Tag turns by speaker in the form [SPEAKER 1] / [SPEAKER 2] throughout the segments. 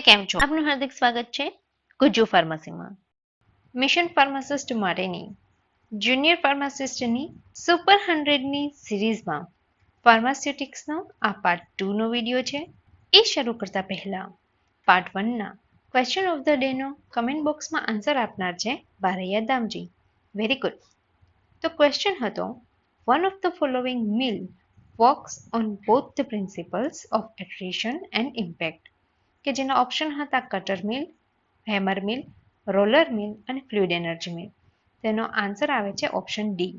[SPEAKER 1] કેમ છો? આપનું હાર્દિક સ્વાગત છે ગુજ્જુ ફાર્મસીમાં. મિશન ફાર્માસિસ્ટ માટેની જુનિયર ફાર્માસિસ્ટની સુપર હંડ્રેડની સિરીઝમાં ફાર્માસ્યુટિક્સનો આ પાર્ટ ટુનો વીડિયો છે. એ શરૂ કરતા પહેલા પાર્ટ વનના ક્વેશ્ચન ઓફ ધ ડેનો કમેન્ટ બોક્સમાં આન્સર આપનાર છે બારૈયા દામજી. વેરી ગુડ તો ક્વેશ્ચન હતો one of the following mill works on both the principles of attrition and impact કે જેના ઓપ્શન હતા cutter mill hammer mill roller mill અને ફ્લુઇડ એનર્જી મિલ તેનો આન્સર આવે છે option D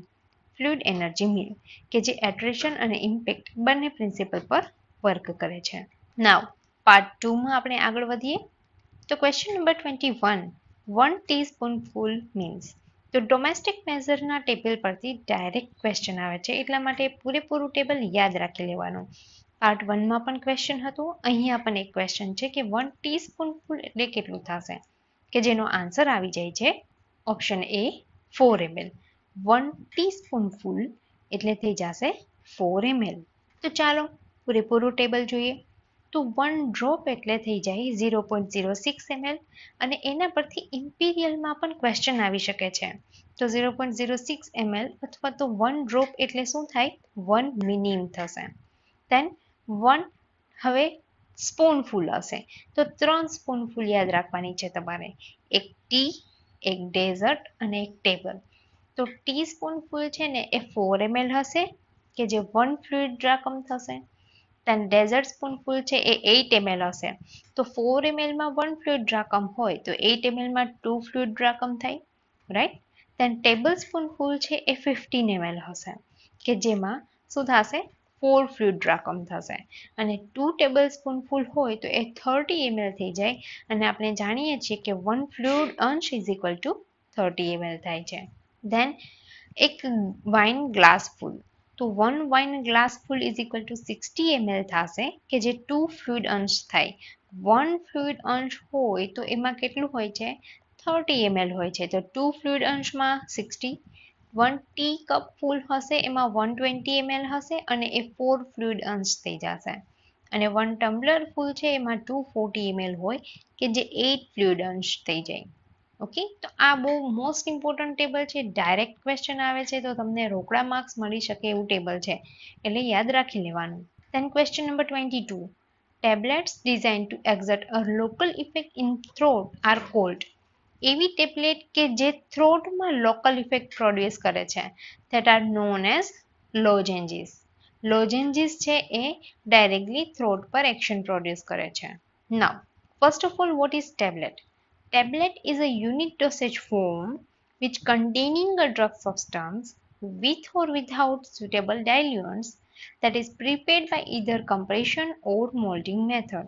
[SPEAKER 1] fluid energy mill કે જે એટ્રેશન અને ઇમ્પેક્ટ બંને પ્રિન્સિપલ પર વર્ક કરે છે. નાવ પાર્ટ ટુમાં આપણે આગળ વધીએ. તો question number twenty one one teaspoon full means તો ડોમેસ્ટિક મેઝરના ટેબલ પરથી ડાયરેક્ટ ક્વેશ્ચન આવે છે. એટલા માટે પૂરેપૂરું ટેબલ યાદ રાખી લેવાનું. પાર્ટ વનમાં પણ ક્વેશ્ચન હતું. અહીંયા પણ એક ક્વેશ્ચન છે કે વન ટીસ્પૂન ફૂલ એટલે કેટલું થશે? કે જેનો આન્સર આવી જાય છે option A four ML one teaspoon full એટલે થઈ જશે ફોર એમએલ તો ચાલો પૂરેપૂરું ટેબલ જોઈએ. તો વન ડ્રોપ એટલે થઈ જાય zero point zero six ML અને એના પરથી ઇમ્પિરિયલમાં પણ ક્વેશ્ચન આવી શકે છે. તો zero point zero six ML અથવા તો વન ડ્રોપ એટલે શું થાય? વન મિનિમ થશે. દેન વન, હવે સ્પૂનફુલ હશે. તો ત્રણ સ્પૂનફુલ યાદ રાખવાની છે તમારે. એક ટી, એક ડેઝર્ટ અને એક ટેબલ. તો ટી સ્પૂનફુલ છે ને એ ફોર એમએલ હશે, કે જે વન ફ્લુઇડ ડ્રાકમ થશે. દેન ડેઝર્ટ સ્પૂનફુલ છે એ એઇટ એમએલ હશે. તો ફોર એમએલમાં વન ફ્લુઇડ ડ્રાકમ હોય, તો એઇટ એમએલમાં ટુ ફ્લુઇડ ડ્રાકમ થાય રાઈટ દેન ટેબલ સ્પૂનફુલ છે એ ફિફ્ટીન એમએલ હશે, કે જેમાં શું થશે? ફોર ફ્લુઇડ ડ્રાકમ થશે. અને ટુ ટેબલ સ્પૂનફુલ હોય તો એ થર્ટી એમએલ થઈ જાય. અને આપણે જાણીએ છીએ કે one fluid ounce is equal to thirty ML થાય છે. ધેન એક વાઇન ગ્લાસ ફૂલ તો one wine glass full is equal to sixty ML થશે, કે જે ટુ ફ્લુઇડ અંશ થાય. વન ફ્લુઇડ અંશ હોય તો એમાં કેટલું હોય છે? થર્ટી એમએલ હોય છે. તો ટુ ફ્લુઇડ અંશમાં sixty one tea cup full હશે, એમાં વન ટ્વેન્ટી એમએલ હશે અને એ ફોર ફ્લુઇડ અંશ થઈ જશે. અને વન ટમ્બલર ફૂલ છે, એમાં ટુ ફોર્ટી એમએલ હોય, કે જે એઇટ ફ્લુઇડ અંશ થઈ જાય. ઓકે તો આ બહુ મોસ્ટ ઇમ્પોર્ટન્ટ ટેબલ છે. ડાયરેક્ટ ક્વેશ્ચન આવે છે, તો તમને રોકડા માર્ક્સ મળી શકે એવું ટેબલ છે. એટલે યાદ રાખી લેવાનું. Then question number twenty two tablets designed to exert a local effect in throat are called એવી ટેબ્લેટ કે જે થ્રોટમાં લોકલ ઇફેક્ટ પ્રોડ્યુસ કરે છે that are known as lozenges lozenges છે એ ડાયરેક્ટલી થ્રોટ પર એક્શન પ્રોડ્યુસ કરે છે. Now first of all what is tablet tablet is a unit dosage form which containing a drug substance with or without suitable diluents that is prepared by either compression or molding method.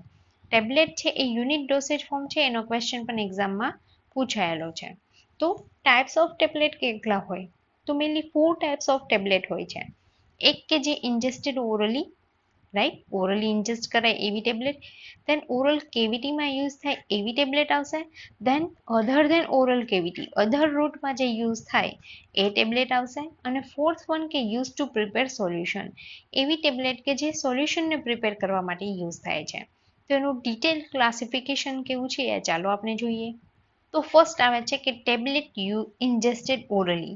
[SPEAKER 1] Tablet છે એ unit dosage form છે, એનો question પણ એક્ઝામમાં પૂછાયેલો છે. તો types of tablet કેટલા હોય? તો mainly four types of tablet હોય છે. એક કે જે ingested orally right orally ingest કરાય એવી ટેબ્લેટ ધેન ઓરલ કેવિટીમાં યુઝ થાય એવી ટેબ્લેટ આવશે. Then other than oral cavity other રૂટમાં જે યુઝ થાય એ ટેબ્લેટ આવશે. અને ફોર્થ વન કે યુઝ ટુ પ્રિપેર સોલ્યુશન એવી ટેબ્લેટ કે જે સોલ્યુશનને પ્રિપેર કરવા માટે યુઝ થાય છે. તો એનું ડિટેલ ક્લાસિફિકેશન કેવું છે એ ચાલો આપણે જોઈએ. તો ફર્સ્ટ આવે છે કે tablet you ingested orally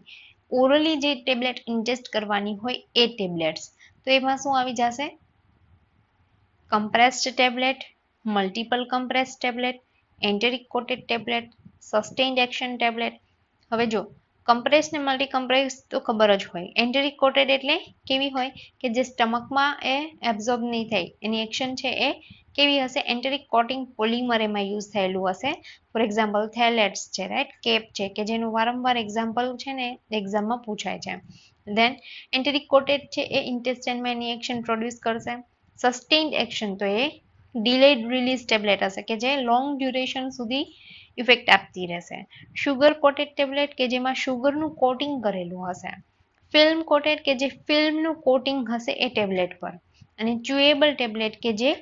[SPEAKER 1] orally જે ટેબ્લેટ ઇન્જેસ્ટ કરવાની હોય એ ટેબ્લેટ્સ તો એમાં શું આવી જશે? Compressed tablet multiple compress tablet enteric coated tablet sustained action tablet હવે જો કમ્પ્રેસ ને મલ્ટી કમ્પ્રેસ તો ખબર જ હોય. એન્ટેરિક કોટેડ એટલે કેવી હોય? કે જે સ્ટમકમાં એ એબ્ઝોર્બ નહીં થાય. એની એક્શન છે એ કેવી હશે? એન્ટેરિક કોટિંગ પોલિમર એમાં યુઝ થયેલું હશે. ફોર એક્ઝામ્પલ થેલેટ્સ છે રાઈટ કેપ છે, કે જેનું વારંવાર એક્ઝામ્પલ છે ને એક્ઝામમાં પૂછાય છે. દેન એન્ટેરિક કોટેડ છે, એ ઇન્ટેસ્ટાઇનમાં એની એક્શન પ્રોડ્યુસ કરશે. સસ્ટેન્ડ એક્શન તો એ ડિલેડ રિલીઝ ટેબ્લેટ હશે, કે જે લોંગ ડ્યુરેશન સુધી ઇફેક્ટ આપતી રહેશે. શુગર કોટેડ ટેબ્લેટ કે જેમાં શુગરનું કોટિંગ કરેલું હશે. ફિલ્મ કોટેડ કે જે ફિલ્મનું કોટિંગ હશે એ ટેબ્લેટ પર. અને ચ્યુએબલ ટેબ્લેટ કે જે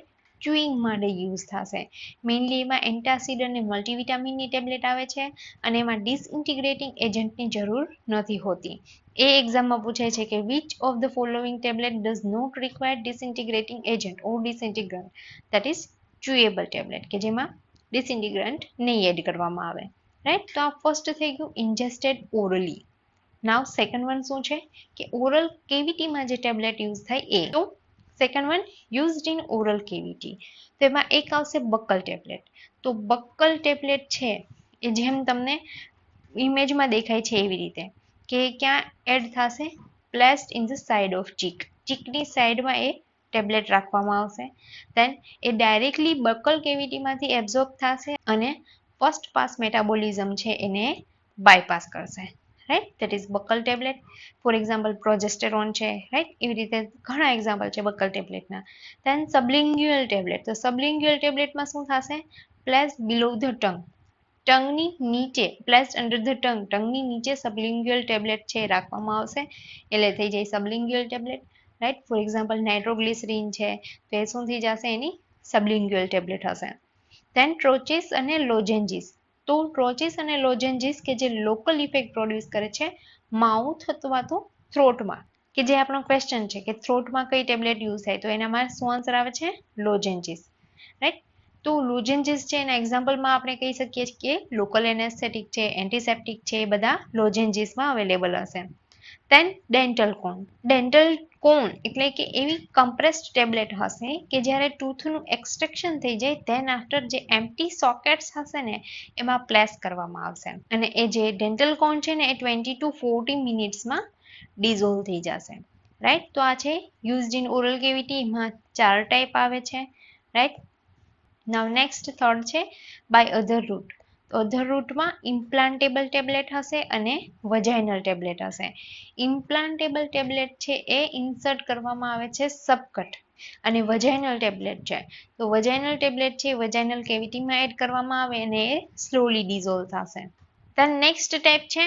[SPEAKER 1] ચ્યુઇંગ માટે યુઝ થશે. મેઇનલી એમાં એન્ટાસિડ અને મલ્ટીવિટામિનની ટેબ્લેટ આવે છે અને એમાં ડિસઇન્ટિગ્રેટિંગ એજન્ટની જરૂર નથી હોતી. એ એક્ઝામમાં પૂછે છે કે which of the following tablet does not require disintegrating agent or disintegrant that is chewable tablet કે જેમાં ડિસઇન્ટિગ્રન્ટ નહીં એડ કરવામાં આવે. રાઈટ તો આ ફર્સ્ટ થઈ ગયું ingested orally now second one શું છે? કે ઓરલ કેવિટીમાં જે ટેબ્લેટ યુઝ થાય એ. તો second one used in oral cavity તો એમાં એક આવશે બક્કલ ટેબ્લેટ. તો બક્કલ ટેબ્લેટ છે એ જેમ તમને ઇમેજમાં દેખાય છે એવી રીતે કે ક્યાં એડ થશે placed in the side of cheek ચીકની સાઈડમાં એ ટેબ્લેટ રાખવામાં આવશે. દેન એ ડાયરેક્ટલી બકલ કેવિટીમાંથી એબ્ઝોર્બ થશે અને ફર્સ્ટ પાસ મેટાબોલિઝમ છે એને બાયપાસ કરશે. Right that is buccal tablet for example progesterone છે રાઈટ એવી રીતે ઘણા એક્ઝામ્પલ છે બકલ ટેબ્લેટના દેન સબલિંગ્યુઅલ ટેબ્લેટ તો સબલિંગ્યુઅલ ટેબ્લેટમાં શું થશે? પ્લેસ બિલો ધ ટંગ ટંગની નીચે પ્લેસ અંડર ધ ટંગ ટંગની નીચે સબલિંગ્યુઅલ ટેબ્લેટ છે, રાખવામાં આવશે. એટલે થઈ જાય sublingual tablet right for example nitroglycerin છે, તો એ શું થઈ જશે? એની સબલિંગ્યુઅલ ટેબ્લેટ હશે. દેન ટ્રોચિસ અને લોજેન્જીસ તો ટ્રોચિસ અને લોજેન્જીસ કે જે લોકલ ઇફેક્ટ પ્રોડ્યુસ કરે છે, માઉથ અથવા તો થ્રોટમાં કે જે આપણો ક્વેશ્ચન છે કે થ્રોટમાં કઈ ટેબ્લેટ યુઝ થાય, તો એનામાં શું આન્સર આવે છે? લોજેન્જીસ રાઈટ તો લોજેન્જીસ છે, એના એક્ઝામ્પલમાં આપણે કહી શકીએ કે લોકલ એનેસ્થેટિક છે એન્ટિસેપ્ટિક છે, એ બધા લોજેન્જીસમાં અવેલેબલ હશે. દેન ડેન્ટલ કોન ડેન્ટલ કોન એટલે કે એવી કમ્પ્રેસ્ડ ટેબ્લેટ હશે કે જ્યારે ટૂથનું એક્સટ્રેક્શન થઈ જાય ધેન આફ્ટર જે એમ્પટી સોકેટ્સ હશે ને, એમાં પ્લેસ કરવામાં આવશે. અને એ જે ડેન્ટલ કોન છે ને, એ ટ્વેન્ટી ટુ ફોર્ટી મિનિટ્સમાં ડિઝોલ્વ થઈ જશે. રાઈટ તો આ છે યુઝડ ઇન ઓરલ કેવિટી એમાં ચાર ટાઈપ આવે છે. રાઈટ નાવ નેક્સ્ટ થર્ડ છે બાય અધર રૂટ અધર રૂટમાં ઇમ્પ્લાન્ટેબલ ટેબ્લેટ હશે અને વજાઇનલ ટેબ્લેટ હશે. ઇમ્પ્લાન્ટેબલ ટેબ્લેટ છે એ ઇન્સર્ટ કરવામાં આવે છે સબકટ અને વજાઇનલ ટેબ્લેટ છે. તો વજાઇનલ ટેબ્લેટ છે વજાઇનલ કેવિટીમાં એડ કરવામાં આવે અને એ સ્લોલી ડિઝોલ્વ થશે. Then નેક્સ્ટ ટાઈપ છે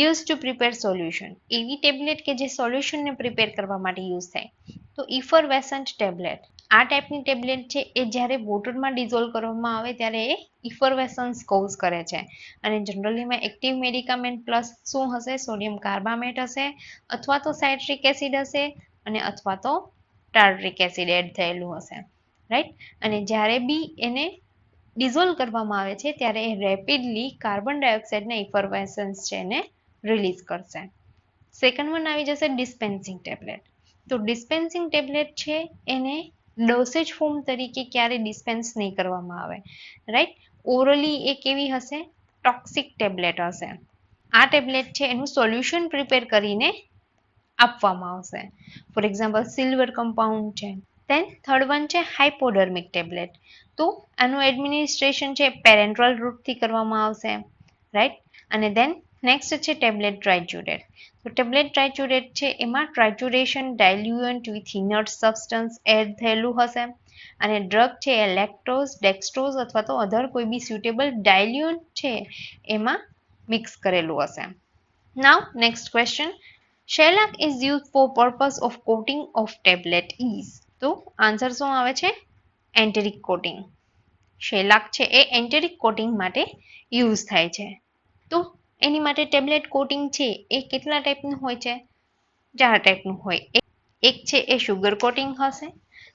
[SPEAKER 1] યુઝ ટુ પ્રિપેર સોલ્યુશન એવી ટેબ્લેટ કે જે સોલ્યુશનને પ્રિપેર કરવા માટે યુઝ થાય. તો ઇફરવેસન્ટ ટેબ્લેટ આ ટાઈપની ટેબ્લેટ છે, એ જ્યારે વોટરમાં ડિઝોલ્વ કરવામાં આવે ત્યારે એ ઇફરવેસન્સ કોઝ કરે છે. અને જનરલીમાં એક્ટિવ મેડિકામેન્ટ પ્લસ શું હશે? સોડિયમ કાર્બામેટ હશે, અથવા તો સાઇટ્રિક એસિડ હશે, અને અથવા તો ટાર્ટ્રિક એસિડ એડ થયેલું હશે. રાઈટ અને જ્યારે બી એને ડિઝોલ્વ કરવામાં આવે છે, ત્યારે એ રેપિડલી કાર્બન ડાયોક્સાઇડના ઇફરવેસન્સ છે એને રિલીઝ કરશે. સેકન્ડ વન આવી જશે ડિસ્પેન્સિંગ ટેબ્લેટ તો ડિસ્પેન્સિંગ ટેબ્લેટ છે, એને ડોસેજ ફોર્મ તરીકે ક્યારે ડિસ્પેન્સ નહીં કરવામાં આવે. રાઈટ ઓરલી એ કેવી હશે? ટોક્સિક ટેબ્લેટ હશે. આ ટેબ્લેટ છે, એનું સોલ્યુશન પ્રિપેર કરીને આપવામાં આવશે. ફોર એક્ઝામ્પલ સિલ્વર કમ્પાઉન્ડ છે. દેન થર્ડ વન છે હાઇપોડર્મિક ટેબ્લેટ તો આનું એડમિનિસ્ટ્રેશન છે પેરેન્ટ્રલ રૂટથી કરવામાં આવશે. રાઈટ અને દેન નેક્સ્ટ છે ટેબ્લેટ ટ્રાઇચ્યુરેટ તો ટેબ્લેટ ટ્રાઇચ્યુરેટ છે, એમાં trituration diluent with inert substance add થયેલું હશે. અને ડ્રગ છે, એ લેક્ટોઝ ડેક્સ્ટ્રોઝ અથવા તો અધર કોઈ બી સ્યુટેબલ ડાયલ્યુઅન્ટ છે, એમાં મિક્સ કરેલું હશે. Now next question shellac is use for purpose of coating of tablet is તો આન્સર શું આવે છે? એન્ટેરિક કોટિંગ શેલાક છે, એ એન્ટેરિક કોટિંગ માટે યુઝ થાય છે. તો એની માટે ટેબ્લેટ કોટિંગ છે એ કેટલા ટાઈપનું હોય છે? ચાર ટાઈપનું હોય. એક- છે એ શુગર કોટિંગ હશે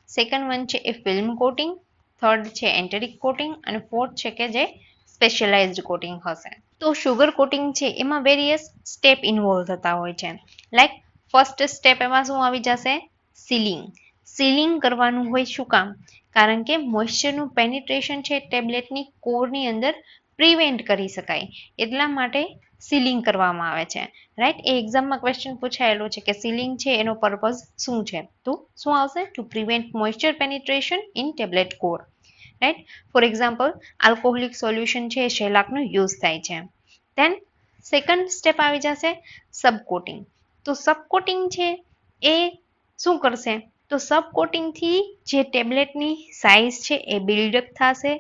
[SPEAKER 1] સેકન્ડ વન છે એ ફિલ્મ કોટિંગ થર્ડ છે એન્ટેરિક કોટિંગ અને ફોર્થ છે કે જે સ્પેશિયલાઇઝ્ડ કોટિંગ હશે. તો શુગર કોટિંગ છે એમાં વેરિયસ સ્ટેપ ઇન્વોલ્વ થતા હોય છે. લાઈક ફર્સ્ટ સ્ટેપ એમાં શું આવી જશે? સીલિંગ સીલિંગ કરવાનું હોય શું કામ? કારણ કે મોઇશ્ચરનું પેનિટ્રેશન છે ટેબ્લેટની કોરની અંદર પ્રિવેન્ટ કરી શકાય. એટલા માટે સીલિંગ કરવામાં આવે છે. રાઈટ એ એક્ઝામમાં ક્વેશ્ચન પૂછાયેલો છે કે સીલિંગ છે, એનો પર્પઝ શું છે? તો શું આવશે? To prevent moisture penetration in tablet core right for example alcoholic solution છે, શેલાકનો યુઝ થાય છે. દેન સેકન્ડ સ્ટેપ આવી જશે સબકોટિંગ તો સબકોટિંગ છે, એ શું કરશે? તો સબકોટિંગથી જે ટેબ્લેટની સાઇઝ છે, એ બિલ્ડઅપ થશે.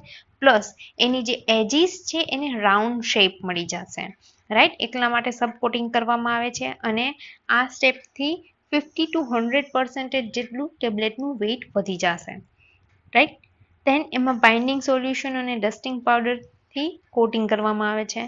[SPEAKER 1] પ્લસ એની જે એજીસ છે એને રાઉન્ડ શેપ મળી જશે. રાઈટ? એટલા માટે સબકોટિંગ કરવામાં આવે છે અને આ સ્ટેપથી ફિફ્ટી ટુ હંડ્રેડ પર્સન્ટેજ જેટલું ટેબ્લેટનું વેઇટ વધી જશે. રાઈટ? દેન એમાં બાઇન્ડિંગ સોલ્યુશન અને ડસ્ટિંગ પાવડરથી કોટિંગ કરવામાં આવે છે.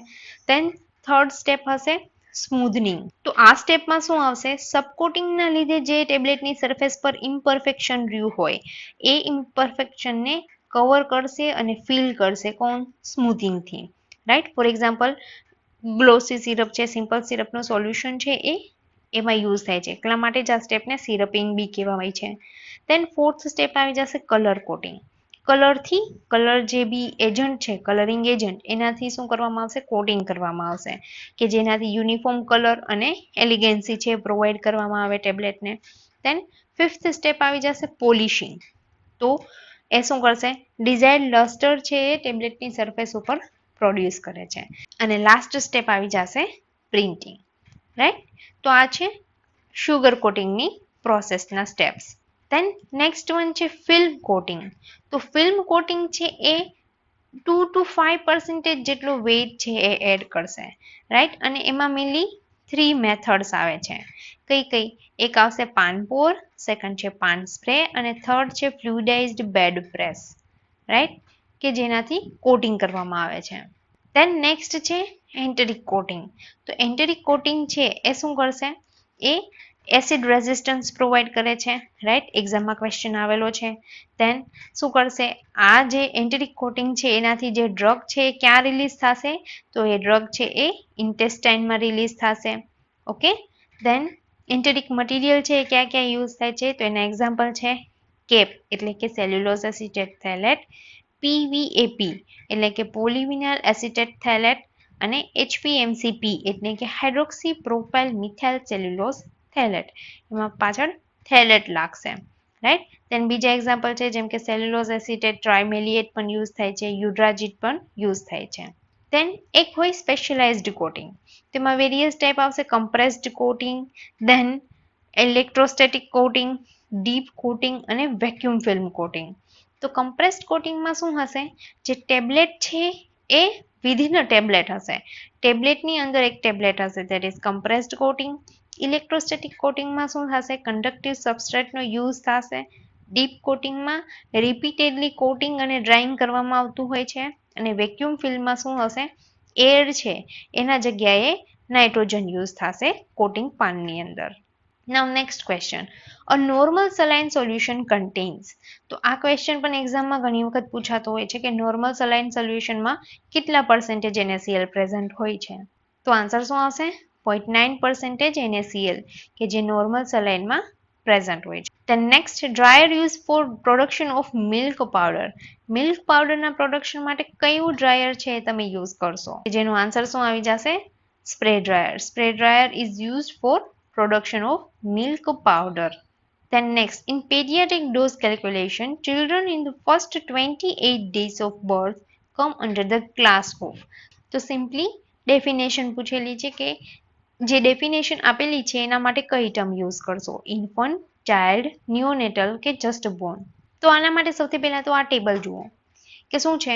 [SPEAKER 1] દેન થર્ડ સ્ટેપ હશે સ્મૂધનિંગ. તો આ સ્ટેપમાં શું આવશે? સબકોટિંગના લીધે જે ટેબ્લેટની સરફેસ પર ઇમ્પરફેક્શન રહ્યું હોય, એ ઇમ્પરફેક્શનને કવર કરશે અને ફિલ કરશે કોણ? સ્મૂથિંગથી right for example glossy syrup છે સિમ્પલ સિરપનું સોલ્યુશન છે એ એમાં યુઝ થાય છે. એટલા માટે જ આ સ્ટેપને સિરપિંગ બી કહેવાય છે. દેન ફોર્થ સ્ટેપ આવી જશે કલર કોટિંગ કલરથી કલર જે બી એજન્ટ છે કલરિંગ એજન્ટ એનાથી શું કરવામાં આવશે? કોટિંગ કરવામાં આવશે. કે જેનાથી યુનિફોર્મ કલર અને એલિગન્સી છે પ્રોવાઈડ કરવામાં આવે ટેબ્લેટને દેન ફિફ્થ સ્ટેપ આવી જશે પોલિશિંગ તો એ શું કરશે? ડિઝાઇડ લસ્ટર છે એ ટેબ્લેટની સરફેસ ઉપર પ્રોડ્યુસ કરે છે. અને લાસ્ટ સ્ટેપ આવી જશે પ્રિન્ટિંગ રાઈટ તો આ છે શુગર કોટિંગની પ્રોસેસના સ્ટેપ્સ દેન નેક્સ્ટ વન છે ફિલ્મ કોટિંગ તો ફિલ્મ કોટિંગ છે એ ટુ ટુ ફાઈવ પર્સન્ટેજ જેટલો વેઇટ છે એ એડ કરશે રાઈટ અને એમાં મેનલી થ્રી મેથડ્સ આવે છે. કઈ કઈ? એક આવશે પાનપોર સેકન્ડ છે પાન સ્પ્રે અને થર્ડ છે ફ્લુઇડાઇઝ્ડ બેડ પ્રેસ રાઈટ કે જેનાથી કોટિંગ કરવામાં આવે છે. દેન નેક્સ્ટ છે એન્ટરિક કોટિંગ તો એન્ટરિક કોટિંગ છે એ શું કરશે? એ એસિડ રેઝિસ્ટન્સ પ્રોવાઈડ કરે છે રાઈટ એક્ઝામમાં ક્વેશ્ચન આવેલો છે. દેન શું કરશે? આ જે એન્ટેરિક કોટિંગ છે, એનાથી જે ડ્રગ છે, એ ક્યાં રિલીઝ થશે? તો એ ડ્રગ છે, એ ઇન્ટેસ્ટાઇનમાં રિલીઝ થશે. ઓકે દેન એન્ટરિક મટીરિયલ છે, એ ક્યાં ક્યાં યુઝ થાય છે? તો એના એક્ઝામ્પલ છે, કેપ, એટલે કે સેલ્યુલોસ એસિટેટ થેલેટ પીવીએપી એટલે કે પોલિવિનાલ એસિટેટ થેલેટ અને એચપીએમસીપી એટલે કે hydroxy propyl methyl cellulose phthalate. એમાં પાછળ થેલેટ લાગશે. રાઈટ દેન બીજા એક્ઝામ્પલ છે, જેમ કે સેલ્યુલોઝ એસિટેટ ટ્રાઇમેલિએટ પણ યુઝ થાય છે યુડ્રાજિટ પણ યુઝ થાય છે. દેન એક હોય સ્પેશિયલાઇઝ્ડ કોટિંગ તેમાં વેરિયસ ટાઈપ આવશે compressed coating then electrostatic coating dip coating અને વેક્યુમ ફિલ્મ કોટિંગ તો કમ્પ્રેસ્ડ કોટિંગમાં શું હશે? જે ટેબ્લેટ છે, એ વિધિન ટેબ્લેટ હશે. ટેબ્લેટની અંદર એક ટેબ્લેટ હશે that is compressed coating electrostatic કોટિંગમાં શું થશે? કન્ડક્ટિવ સબસ્ટ્રેટનો યુઝ થશે. ડીપ કોટિંગમાં રિપીટેડલી કોટિંગ અને ડ્રાઇંગ કરવામાં આવતું હોય છે. અને વેક્યુમ ફિલ્ડમાં શું હશે? એર છે. એના જગ્યાએ નાઇટ્રોજન યુઝ થશે કોટિંગ પાનની અંદર. Now next question a normal saline solution contains તો આ ક્વેશ્ચન પણ એક્ઝામમાં ઘણી વખત પૂછાતો હોય છે કે નોર્મલ સલાઇન સોલ્યુશનમાં કેટલા પર્સન્ટેજ એનએસીએલ પ્રેઝન્ટ હોય છે? તો આન્સર શું આવશે? પોઈન્ટ નાઇન પર્સન્ટેજ એનએસીએલ કે જે નોર્મલ સલાઇનમાં પ્રેઝન્ટ હોય છે. The next dryer use for production of milk powder milk પાવડરના production માટે કયું ડ્રાયર છે તમે યુઝ કરશો? જેનો આન્સર શું આવી જશે? Spray dryer spray dryer is use for production of milk powder. Then next, in pediatric dose calculation, children in the first 28 days of birth come under the class of. તો simply definition પૂછેલી છે કે જે definition આપેલી છે, એના માટે કઈ ટર્મ યુઝ કરશો? ઇન્ફન્ટ ચાઇલ્ડ ન્યુનેટલ કે જસ્ટ બોર્ન તો આના માટે સૌથી પહેલા તો આ ટેબલ જુઓ. કે શું છે?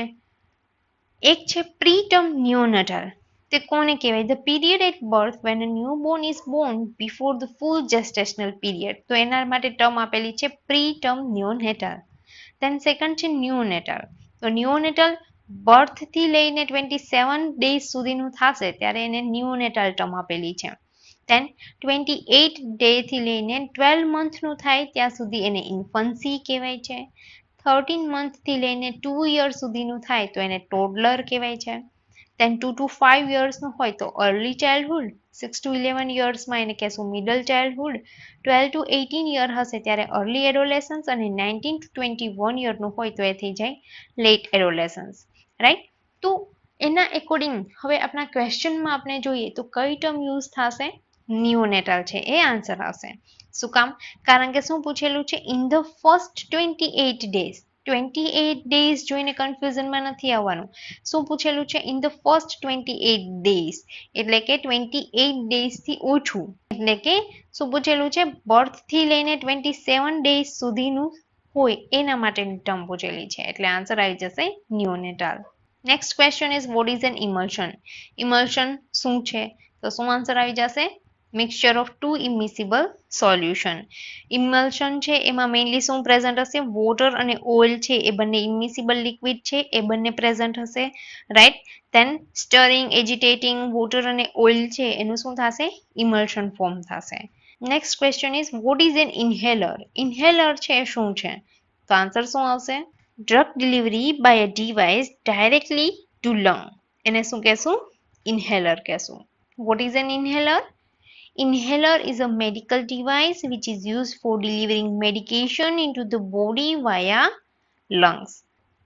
[SPEAKER 1] એક છે પ્રી ટર્મ ન્યુનેટલ તે કોને કહેવાય? The period at birth when a newborn is born before the full gestational period તો એના માટે ટર્મ આપેલી છે pre term neonatal then second છે ન્યુનેટલ તો ન્યુનેટલ બર્થથી લઈને ટ્વેન્ટી સેવન ડેઝ સુધીનું થશે, ત્યારે એને ન્યુનેટલ ટર્મ આપેલી છે. દેન ટ્વેન્ટી એઇટ ડેથી લઈને ટ્વેલ્વ મંથનું થાય, ત્યાં સુધી એને ઇન્ફન્સી કહેવાય છે. થર્ટીન મંથથી લઈને ટુ યર સુધીનું થાય, તો એને ટોડલર કહેવાય છે. દેન ટુ ટુ ફાઇવ યર્સનું હોય, તો early childhood six to eleven યર્સમાં એને કહેશું middle childhood twelve to eighteen year હશે, ત્યારે અર્લી એડોલેસન્સ અને નાઇન્ટીન ટુ ટ્વેન્ટી વન યરનું હોય, તો એ થઈ જાય લેટ એડોલેસન્સ રાઈટ તો એના એકોર્ડિંગ હવે આપણા ક્વેશ્ચનમાં આપણે જોઈએ તો કઈ ટર્મ યુઝ થશે? નિયોનેટલ છે. એ આન્સર આવશે. શું કામ? કારણ કે શું પૂછેલું છે? In the first twenty eight days twenty eight days જોઈને કન્ફ્યુઝનમાં નથી આવવાનું. શું પૂછેલું છે? In the first twenty eight days એટલે કે ટ્વેન્ટી એઇટ ડેઝથી ઓછું. એટલે કે શું પૂછેલું છે? બર્થથી લઈને ટ્વેન્ટી સેવન ડેઝ સુધીનું હોય એના માટેની ટર્મ પૂછેલી છે. એટલે આન્સર આવી જશે neonatal next question is what is an emulsion emulsion શું છે? તો શું આન્સર આવી જશે? Mixture of two immiscible solution emulsion છે, એમાં મેઇનલી શું પ્રેઝન્ટ હશે? વોટર અને ઓઇલ છે, એ બંને ઇમિસિબલ લિક્વિડ છે, એ બંને પ્રેઝન્ટ હશે. Right then stirring agitating water અને ઓઇલ છે, એનું શું થશે? ઇમલ્શન ફોર્મ થશે. Next question is what is an inhaler inhaler છે, શું છે? તો આન્સર શું આવશે? Drug delivery by a device directly to lung એને શું કહેશું? ઇન્હેલર કહેશું. What is an inhaler Inhaler is a medical device which is used for delivering medication into the body via lungs.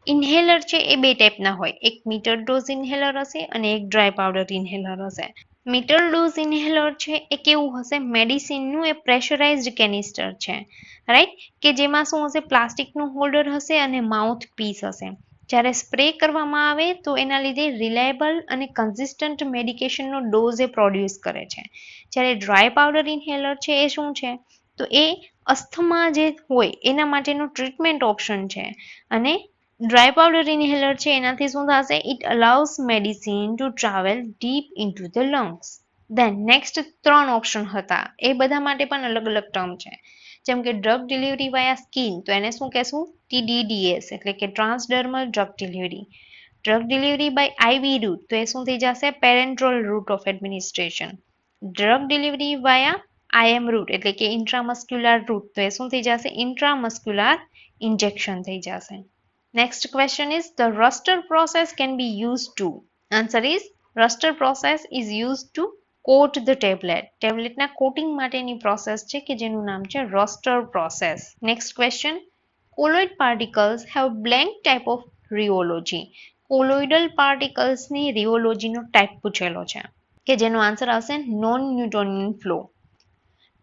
[SPEAKER 1] Inhaler છે, એ બે ટાઈપના હોય. એક મીટર ડોઝ ઇન્હેલર હશે અને એક ડ્રાય પાવડર ઇન્હેલર હશે. મીટર ડોઝ ઇન્હેલર છે, એ કેવું હશે? મેડિસિનનું એ પ્રેશરાઇઝ્ડ કેનિસ્ટર છે રાઈટ કે જેમાં શું હશે? પ્લાસ્ટિકનું હોલ્ડર હશે અને માઉથ પીસ હશે. જ્યારે સ્પ્રે કરવામાં આવે, તો એના લીધે રિલાયબલ અને કન્સિસ્ટન્ટ મેડિકેશનનો ડોઝ એ પ્રોડ્યુસ કરે છે. જ્યારે ડ્રાય પાવડર ઇન્હેલર છે, એ શું છે? તો એ અસ્થમા જે હોય, એના માટેનો ટ્રીટમેન્ટ ઓપ્શન છે. અને ડ્રાય પાવડર ઇન્હેલર છે, એનાથી શું થશે? It allows medicine to travel deep into the lungs then next ત્રણ ઓપ્શન હતા. એ બધા માટે પણ અલગ અલગ ટર્મ છે. જેમ કે ડ્રગ ડિલિવરી વાયા સ્કીન તો એને શું કહેશું? ટીડીડીએસ એટલે કે transdermal drug delivery drug delivery by IV route તો એ શું થઈ જશે? Parenteral route of administration drug delivery via IM route એટલે કે ઇન્ટ્રામસ્ક્યુલર રૂટ તો એ શું થઈ જશે? ઇન્ટ્રામસ્ક્યુલર ઇન્જેક્શન થઈ જશે. Next question is the Wurster process can be use to answer is Wurster process is use to coat the tablet ટેબ્લેટના coating માટેની પ્રોસેસ છે કે જેનું નામ છે Wurster process next question colloid particles have blank type of rheology colloidal પાર્ટિકલ્સની રિયોલોજીનો type પૂછેલો છે, કે જેનો આન્સર આવશે નોન ન્યુટોનિયન ફ્લો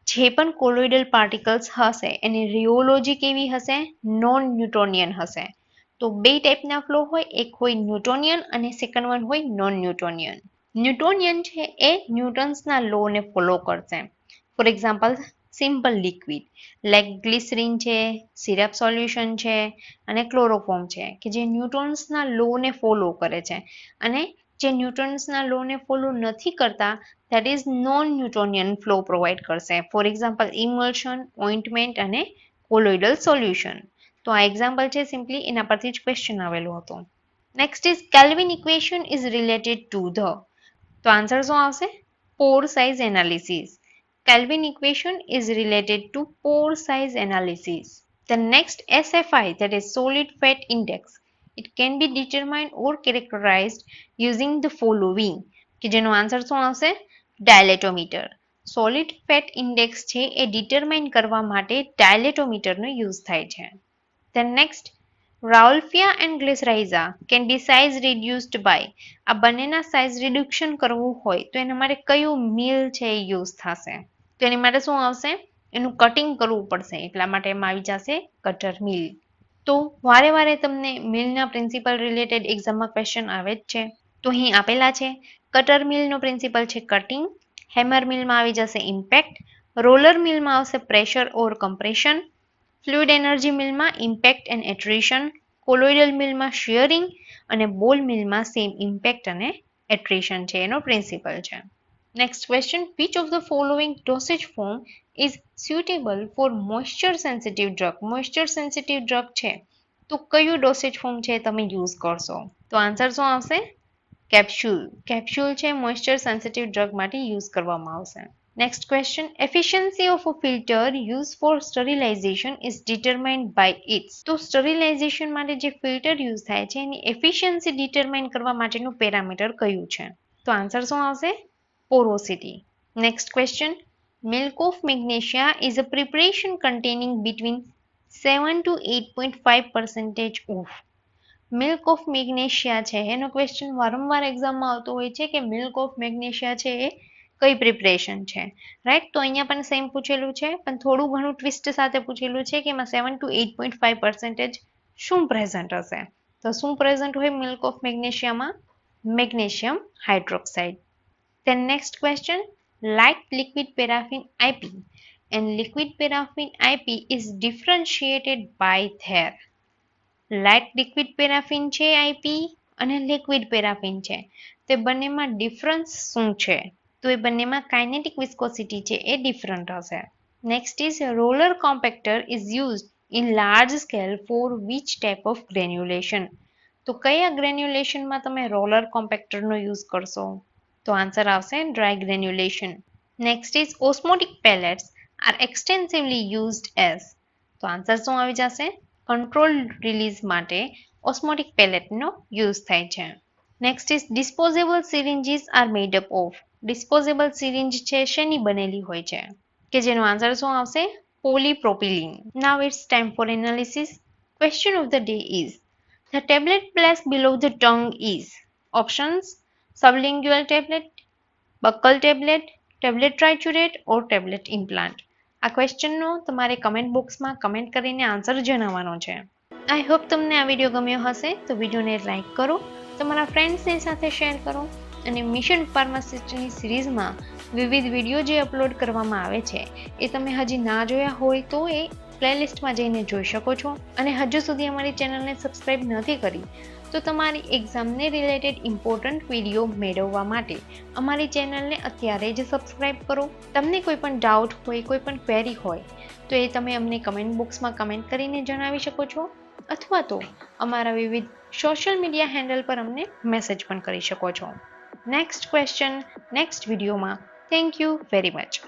[SPEAKER 1] જે પણ કોલોઇડલ પાર્ટિકલ્સ હશે, એની રિયોલોજી કેવી હશે? નોન ન્યુટોનિયન હશે. તો બે ટાઈપના ફ્લો હોય, એક હોય ન્યૂટોનિયન અને સેકન્ડ વન હોય નોન ન્યૂટોનિયન ન્યૂટોનિયન છે એ ન્યૂટન્સના લોને ફોલો કરશે. For example simple liquid like glycerine છે સિરપ સોલ્યુશન છે, અને ક્લોરોફોર્મ છે, કે જે ન્યૂટન્સના લોને ફોલો કરે છે. અને જે ન્યૂટન્સના લોને ફોલો નથી કરતા that is non Newtonian flow provide કરશે. ફોર એક્ઝામ્પલ ઇમલ્શન ઓઇન્ટમેન્ટ અને કોલોઇડલ સોલ્યુશન તો આ એક્ઝામ્પલ છે સિમ્પલી એના પરથી જ ક્વેશ્ચન આવેલો હતો. Next is Kelvin equation is related to the તો આન્સર શું આવશે? Pore size analysis Kelvin equation is related to pore size analysis the next SFI that is solid fat index it can be determined or characterised using the following કે જેનો answer શું આવશે? ડાયલેટોમીટર solid fat index છે, એ determine કરવા માટે ડાયલેટોમીટરનો use થાય છે. Then next rauwolfia and glycyrrhiza can be size reduced by આ બંનેના સાઇઝ રિડક્શન કરવું હોય તો એના માટે કયું મિલ છે એ યુઝ થશે? તો એની માટે શું આવશે? એનું કટિંગ કરવું પડશે. એટલા માટે એમાં આવી જશે કટર મિલ તો વારે વારે તમને મિલના પ્રિન્સિપલ રિલેટેડ એક્ઝામમાં ક્વેશ્ચન આવે જ છે. તો અહીં આપેલા છે કટર મિલનો પ્રિન્સિપલ છે કટિંગ હેમર મિલમાં આવી જશે ઇમ્પેક્ટ રોલર મિલમાં આવશે pressure or compression fluid energy મિલમાં impact and attrition colloidal મિલમાં શિયરિંગ અને બોલ મિલમાં સેમ ઇમ્પેક્ટ અને એટ્રેશન છે, એનો પ્રિન્સિપલ છે. Next question which of the following dosage form is suitable for moisture sensitive drug moisture sensitive drug છે. તો કયું ડોસેજ ફોર્મ છે તમે યુઝ કરશો? તો આન્સર શું આવશે? કેપ્સ્યુલ કેપ્સ્યુલ છે મોઇશ્ચર સેન્સિટિવ ડ્રગ માટે યુઝ કરવામાં આવશે. Next question efficiency of a filter use for sterilization is determined by its તો સ્ટરિલાઇઝેશન માટે જે ફિલ્ટર યુઝ થાય છે, એની એફિશિયન્સી ડિટરમાઇન કરવા માટેનું પેરામીટર કયું છે તો આન્સર શું આવશે porosity. Next question. Milk of magnesia is a preparation containing between 7 to 8.5 percentage of. Milk of magnesia છે એનો ક્વેશ્ચન વારંવાર એક્ઝામમાં આવતો હોય છે કે મિલ્ક ઓફ મેગ્નેશિયા છે એ કઈ પ્રિપરેશન છે? રાઈટ તો અહીંયા પણ સેમ પૂછેલું છે પણ થોડું ઘણું ટ્વિસ્ટ સાથે પૂછેલું છે કે એમાં seven to eight point five percentage શું પ્રેઝન્ટ હશે? તો શું પ્રેઝન્ટ હોય milk of મેગ્નેશિયામાં magnesium hydroxide Then next question, light liquid paraffin IP and liquid paraffin IP is differentiated by their light liquid paraffin છે આઈપી અને liquid paraffin છે. તે બંનેમાં ડિફરન્સ શું છે? તો એ બંનેમાં કાઇનેટિક વિસ્કોસિટી છે એ ડિફરન્ટ હશે. Next is roller compactor is use in large scale for which type of granulation તો કયા ગ્રેન્યુલેશનમાં તમે રોલર કોમ્પેક્ટરનો યુઝ કરશો? તો આન્સર આવશે dry granulation next is osmotic pellets are extensively used as તો આન્સર શું આવી જશે? કંટ્રોલ રિલીઝ માટે ઓસ્મોટિક પેલેટનો યુઝ થાય છે. Next is disposable syringes are made up of disposable syringe છે, શેની બનેલી હોય છે? કે જેનો આન્સર શું આવશે? Polypropylene now it's time for analysis question of the day is the tablet place below the tongue is options sublingual tablet buccal tablet tablet triturate or tablet implant આ ક્વેશ્ચનનો તમારે કમેન્ટ બોક્સમાં કમેન્ટ કરીને answer જણાવવાનો છે. I hope તમને આ video ગમ્યો હશે, તો વિડીયોને લાઇક કરો, તમારા ફ્રેન્ડ્સની સાથે શેર કરો. અને મિશન ફાર્માસિસ્ટની સિરીઝમાં વિવિધ વીડિયો જે અપલોડ કરવામાં આવે છે, એ તમે હજી ના જોયા હોય તો એ પ્લેલિસ્ટમાં જઈને જોઈ શકો છો. અને હજુ સુધી અમારી ચેનલને સબસ્ક્રાઈબ નથી કરી, તો તમારી એક્ઝામને રિલેટેડ ઇમ્પોર્ટન્ટ વીડિયો મેળવવા માટે અમારી ચેનલને અત્યારે જ સબસ્ક્રાઈબ કરો. તમને કોઈ પણ ડાઉટ હોય, કોઈ પણ ક્વેરી હોય, તો એ તમે અમને કમેન્ટ બોક્સમાં કમેન્ટ કરીને જણાવી શકો છો. અથવા તો અમારા વિવિધ સોશિયલ મીડિયા હેન્ડલ પર અમને મેસેજ પણ કરી શકો છો. નેક્સ્ટ ક્વેશ્ચન નેક્સ્ટ વિડીયોમાં થેન્ક યુ વેરી મચ